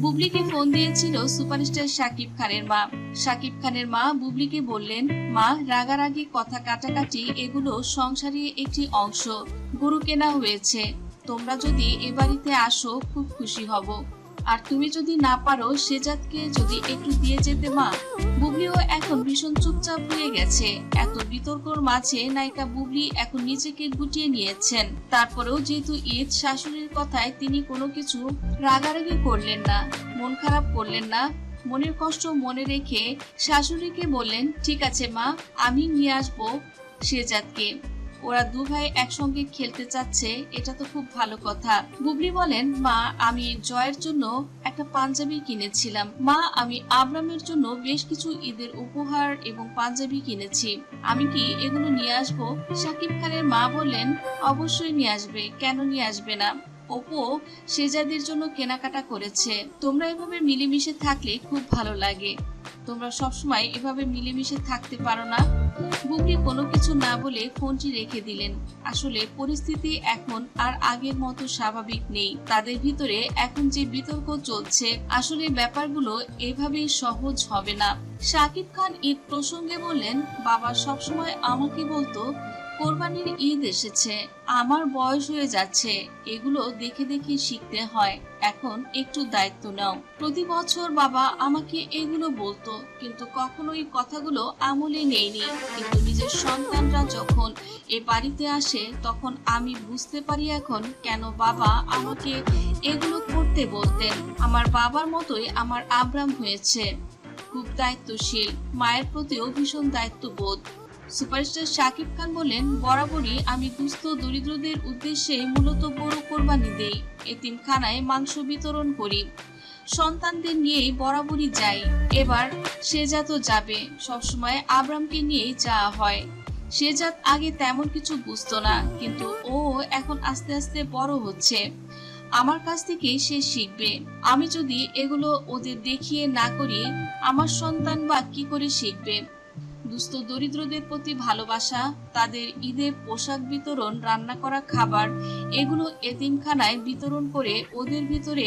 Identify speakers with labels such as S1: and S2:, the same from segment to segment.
S1: বুবলিকে phone দিয়েছিল superstar Shakib খানের মা। শাকিব খানের মা বুবলিকে বললেন, মা, রাগারাগি, কথা কাটাকাটি, এগুলো সংসারের একটি অংশ। গরু কেনা হয়েছে। তোমরা যদি এ বাড়িতে আসো, খুব খুশি হব। আর তুমি যদি না পারো সেজাতকে যদি একটু দিয়ে যেতে, মা, বুবলিও এখন ভীষণ চুপচাপ হয়ে গেছে। এত বিতর্কর মাঝে নায়িকা বুবলি এখন নিজেকে গুটিয়ে নিয়েছেন। তারপরেও যেহেতু ঈদ, শাশুড়ির কথায় তিনি কোনো কিছু রাগারাগি করলেন না, মন খারাপ করলেন না, মনের কষ্ট মনে রেখে শাশুড়িকে বললেন, ঠিক আছে, মা, আমি নিয়ে আসব শেজাদকে ওরা দু ভাই একসঙ্গে খেলতে চাচ্ছে, এটা তো খুব ভালো কথা। বুবলি বলেন, মা, আমি জয়ের জন্য একটা পাঞ্জাবি কিনেছিলাম। মা, আমি আবরামের জন্য বেশ কিছু ঈদের উপহার এবং পাঞ্জাবি কিনেছি। আমি কি এগুলো নিয়ে আসব? সাকিব খানের মা বললেন, অবশ্যই নিয়ে আসবে, কেন নিয়ে আসবে না? ওপো সেজাদের জন্য কেনাকাটা করেছে। তোমরা এভাবে মিলেমিশে থাকলে খুব ভালো লাগে। তোমরা সবসময় এভাবে মিলেমিশে থাকতে পারো না। বুবলি কোনো কিছু না বলে ফোনটি রেখে দিলেন। আসলে পরিস্থিতি এখন আর আগের মতো স্বাভাবিক নেই। তাদের ভিতরে এখন যে বিতর্ক চলছে, আসলে ব্যাপারগুলো এভাবেই সহজ হবে না। শাকিব খান ঈদ প্রসঙ্গে বললেন, বাবা সবসময় আমাকে বলতো কোরবানির ঈদ এসেছে, আমার বয়স হয়ে যাচ্ছে, এগুলো দেখে দেখে শিখতে হয়, এখন একটু দায়িত্ব নাও। প্রতি বছর বাবা আমাকে এগুলো বলতো, কিন্তু কখনোই কথাগুলো আমলে নেইনি কিন্তু নিজের সন্তানরা যখন এ বাড়িতে আসে, তখন আমি বুঝতে পারি এখন কেন বাবা আমাকে এগুলো করতে বলতেন। আমার বাবার মতোই আমার আব্রাম হয়েছে। খুব দায়িত্বশীল, মায়ের প্রতিও ভীষণ দায়িত্ববোধ। সুপারস্টার শাকিব খান বলেন, বরাবরই আমি দুস্থ দরিদ্রদের উদ্দেশ্যে মূলত বড় কোরবানি দেই। এতিমখানায় মাংস বিতরণ করি। সন্তানদের নিয়েই বরাবরই যাই। এবার সে সেজাতও যাবে। সবসময় আব্রামকে নিয়েই যাওয়া হয়। সেজাত আগে তেমন কিছু বুঝতো না, কিন্তু ও এখন আস্তে আস্তে বড় হচ্ছে। আমার কাছ থেকে সে শিখবে। আমি যদি এগুলো ওদের দেখিয়ে না করি, আমার সন্তান বা কি করে শিখবে? দুস্থ দরিদ্রদের প্রতি ভালোবাসা, তাদের ঈদের পোশাক বিতরণ, রান্না করা খাবার, এগুলো এতিমখানায় বিতরণ করে ওদের ভিতরে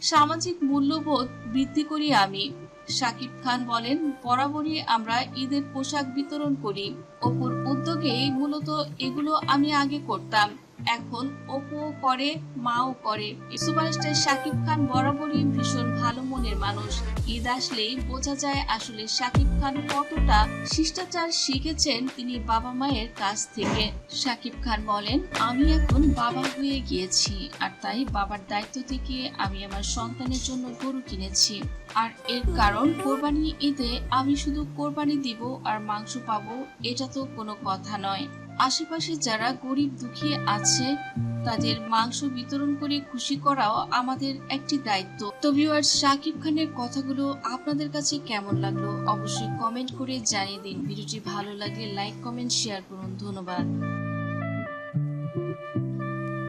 S1: সামাজিক মূল্যবোধ বৃদ্ধি করি আমি। শাকিব খান বলেন, বরাবরই আমরা ঈদের পোশাক বিতরণ করি। অপর উদ্যোগে মূলত এগুলো আমি আগে করতাম। এখন অপু করে, মাও করে। সুপারস্টার শাকিব খান বরাবরই ভীষণ ভালো মনের মানুষ। ঈদ আসলেই বোঝা যায় আসলে শাকিব খান কতটা শিষ্টাচার শিখেছেন তিনি বাবা মায়ের কাছ থেকে। শাকিব খান বলেন, আমি এখন বাবা হয়ে গিয়েছি, আর তাই বাবার দায়িত্ব থেকে আমি আমার সন্তানের জন্য গরু কিনেছি। আর এর কারণ কোরবানি ঈদে আমি শুধু কোরবানি দিব আর মাংস পাবো, এটা তো কোনো কথা নয়। আশেপাশে যারা গরিব দুঃখী আছে, তাদের মাংস বিতরণ করে খুশি করাও আমাদের একটি দায়িত্ব। তো ভিউয়ার্স শাকিব খানের কথাগুলো আপনাদের কাছে কেমন লাগল? অবশ্যই কমেন্ট করে জানিয়ে দিন। ভিডিওটি ভালো লাগলে লাইক কমেন্ট শেয়ার করুন। ধন্যবাদ।